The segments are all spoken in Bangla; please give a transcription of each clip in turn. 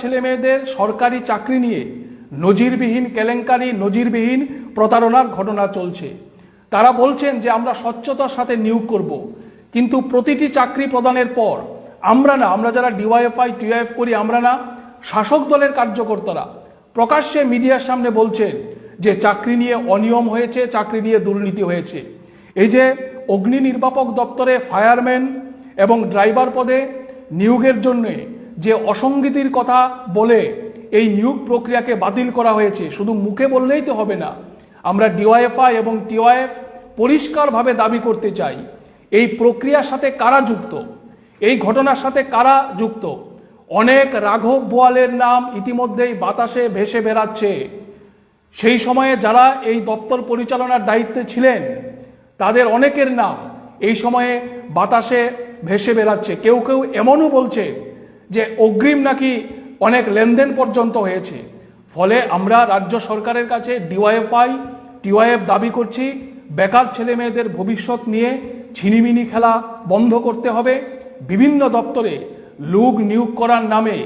ছেলে মেয়েদের সরকারি চাকরি নিয়ে নজিরবিহীন কেলেঙ্কারি, নজিরবিহীন প্রতারণার ঘটনা চলছে। তারা বলছেন যে আমরা স্বচ্ছতার সাথে নিয়োগ করব, কিন্তু প্রতিটি চাকরি প্রদানের পর আমরা না, আমরা যারা ডিওয়াইএফআই টিওএফ করি, আমরা না শাসক দলের কার্যকর্তারা প্রকাশ্যে মিডিয়ার সামনে বলছেন যে চাকরি নিয়ে অনিয়ম হয়েছে, চাকরি নিয়ে দুর্নীতি হয়েছে। এই যে অগ্নি নির্বাপক দপ্তরে ফায়ারম্যান এবং ড্রাইভার পদে নিয়োগের জন্য যে অসঙ্গতির কথা বলে এই নিয়োগ প্রক্রিয়াকে বাতিল করা হয়েছে, শুধু মুখে বললেই তো হবে না। আমরা ডিওয়াইএফআই এবং টিওয়াইএফ পরিষ্কারভাবে দাবি করতে চাই, এই প্রক্রিয়ার সাথে কারা যুক্ত? এই ঘটনার সাথে কারা যুক্ত? অনেক রাঘব বোয়ালের নাম ইতিমধ্যেই বাতাসে ভেসে বেড়াচ্ছে। সেই সময়ে যারা এই দপ্তর পরিচালনার দায়িত্বে ছিলেন, তাদের অনেকের নাম এই সময়ে বাতাসে ভেসে বেড়াচ্ছে। কেউ কেউ এমনও বলছে যে অগ্রিম নাকি অনেক লেনদেন পর্যন্ত হয়েছে। ফলে আমরা রাজ্য সরকারের কাছে ডিওয়াইএফআই টিওয়াইএফ দাবি করছি, বেকার ছেলে মেয়েদের ভবিষ্যৎ নিয়ে ছিনিমিনি খেলা বন্ধ করতে হবে। বিভিন্ন দপ্তরে লোক নিয়োগ করার নামে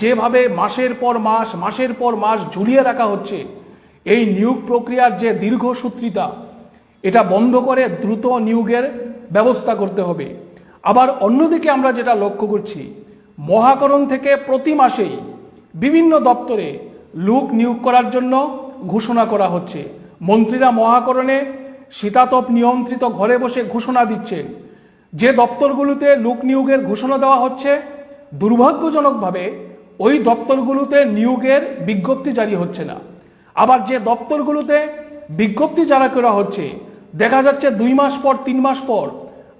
যেভাবে মাসের পর মাস, মাসের পর মাস ঝুলিয়ে রাখা হচ্ছে, এই নিয়োগ প্রক্রিয়ার যে দীর্ঘসূত্রিতা এটা বন্ধ করে দ্রুত নিয়োগের ব্যবস্থা করতে হবে। আবার অন্যদিকে আমরা যেটা লক্ষ্য করছি মহাকরণ থেকে প্রতি মাসেই বিভিন্ন দপ্তরে লোক নিয়োগ করার জন্য ঘোষণা করা হচ্ছে। মন্ত্রীরা মহাকরণে শীতাতপ নিয়ন্ত্রিত ঘরে বসে ঘোষণা দিচ্ছেন। যে দপ্তরগুলোতে লোক নিয়োগের ঘোষণা দেওয়া হচ্ছে, দুর্ভাগ্যজনকভাবে ওই দপ্তরগুলোতে নিয়োগের বিজ্ঞপ্তি জারি হচ্ছে না। আবার যে দপ্তরগুলোতে বিজ্ঞপ্তি জারি করা হচ্ছে, দেখা যাচ্ছে দুই মাস পর, তিন মাস পর,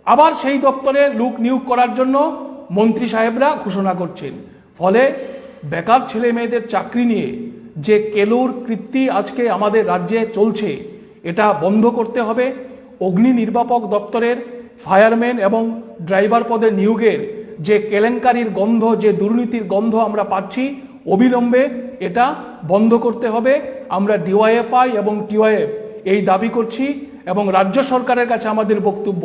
আবার সেই দপ্তরে লোক নিয়োগ করার জন্য মন্ত্রী সাহেবরা ঘোষণা করছেন। ফলে বেকার ছেলে মেয়েদের চাকরি নিয়ে যে কেলোর কৃত্তি আজকে আমাদের রাজ্যে চলছে, এটা বন্ধ করতে হবে। অগ্নি নির্বাপক দপ্তরের ফায়ারম্যান এবং ড্রাইভার পদে নিয়োগের যে কেলেঙ্কারির গন্ধ, যে দুর্নীতির গন্ধ আমরা পাচ্ছি, অবিলম্বে এটা বন্ধ করতে হবে। আমরা ডিওয়াইএফআই এবং টিওয়াইএফ এই দাবি করছি এবং রাজ্য সরকারের কাছে আমাদের বক্তব্য।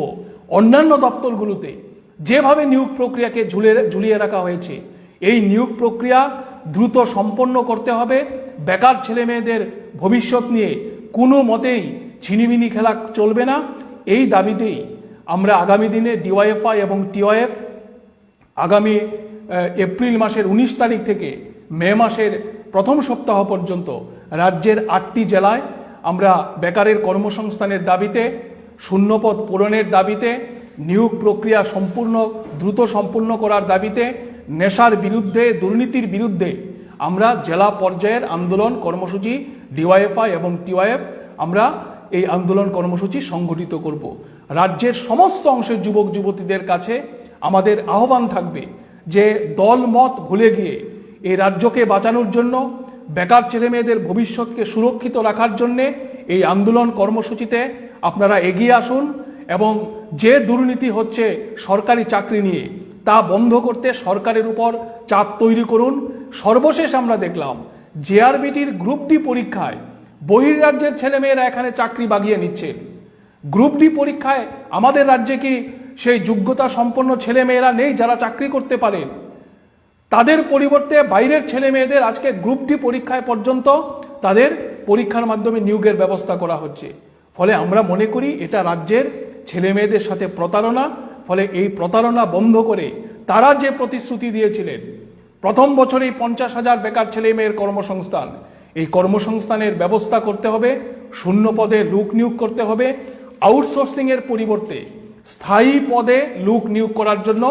অন্যান্য দপ্তরগুলোতে যেভাবে নিয়োগ প্রক্রিয়াকে ঝুলে ঝুলিয়ে রাখা হয়েছে, এই নিয়োগ প্রক্রিয়া দ্রুত সম্পন্ন করতে হবে। বেকার ছেলে মেয়েদের ভবিষ্যৎ নিয়ে কোনো মতেই ছিনিমিনি খেলা চলবে না। এই দাবিতেই আমরা আগামী দিনে ডিওয়াইএফআই এবং টিওয়াইএফ আগামী এপ্রিল মাসের উনিশ তারিখ থেকে মে মাসের প্রথম সপ্তাহ পর্যন্ত রাজ্যের আটটি জেলায় আমরা বেকারের কর্মসংস্থানের দাবিতে, শূন্যপদ পূরণের দাবিতে নিয়োগ প্রক্রিয়া সম্পূর্ণ, দ্রুত সম্পূর্ণ করার দাবিতে নেশার বিরুদ্ধে, দুর্নীতির বিরুদ্ধে আমরা জেলা পর্যায়ের আন্দোলন কর্মসূচি, ডিওয়াইএফআই এবং টিওয়াইএফ আমরা এই আন্দোলন কর্মসূচি সংগঠিত করব। রাজ্যের সমস্ত অংশের যুবক, যুবতীদের কাছে আমাদের আহ্বান থাকবে যে দল মত ভুলে গিয়ে এই রাজ্যকে বাঁচানোর জন্য, বেকার ছেলেমেয়েদের ভবিষ্যৎকে সুরক্ষিত রাখার জন্যে এই আন্দোলন কর্মসূচিতে আপনারা এগিয়ে আসুন। এবং যে দুর্নীতি হচ্ছে সরকারি চাকরি নিয়ে, তা বন্ধ করতে সরকারের উপর চাপ তৈরি করুন। সর্বশেষ আমরা দেখলাম জেআরবিটির গ্রুপ ডি পরীক্ষায় বহির্রাজ্যের ছেলেমেয়েরা এখানে চাকরি বাগিয়ে নিচ্ছে। গ্রুপ ডি পরীক্ষায় আমাদের রাজ্যে কি সেই যোগ্যতা সম্পন্ন ছেলেমেয়েরা নেই যারা চাকরি করতে পারেন তাদের পরিবর্তে বাইরের ছেলে মেয়েদের আজকে গ্রুপ ডি পরীক্ষায় পর্যন্ত তাদের পরীক্ষার মাধ্যমে নিয়োগের ব্যবস্থা করা হচ্ছে। ফলে আমরা মনে করি এটা রাজ্যের ছেলে মেয়েদের সাথে প্রতারণা, ফলে এই প্রতারণা বন্ধ করে তারা যে প্রতিশ্রুতি দিয়েছিলেন, প্রথম বছরেই পঞ্চাশ হাজার বেকার ছেলে মেয়ের কর্মসংস্থান। এই কর্মসংস্থানের ব্যবস্থা করতে হবে, শূন্য পদে লোক নিয়োগ করতে হবে আউটসোর্সিং এর পরিবর্তে স্থায়ী পদে লোক নিয়োগ করার জন্য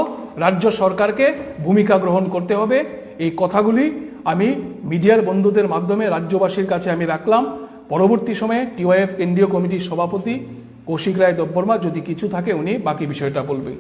রাজ্য সরকারকে ভূমিকা গ্রহণ করতে হবে। এই কথাগুলি আমি মিডিয়ার বন্ধুদের মাধ্যমে রাজ্যবাসীর কাছে আমি রাখলাম। পরবর্তী সময়ে টিওয়াইএফ কেন্দ্রীয় কমিটির সভাপতি কৌশিক রায় দব্বর্মা যদি কিছু থাকে উনি বাকি বিষয়টা বলবেন।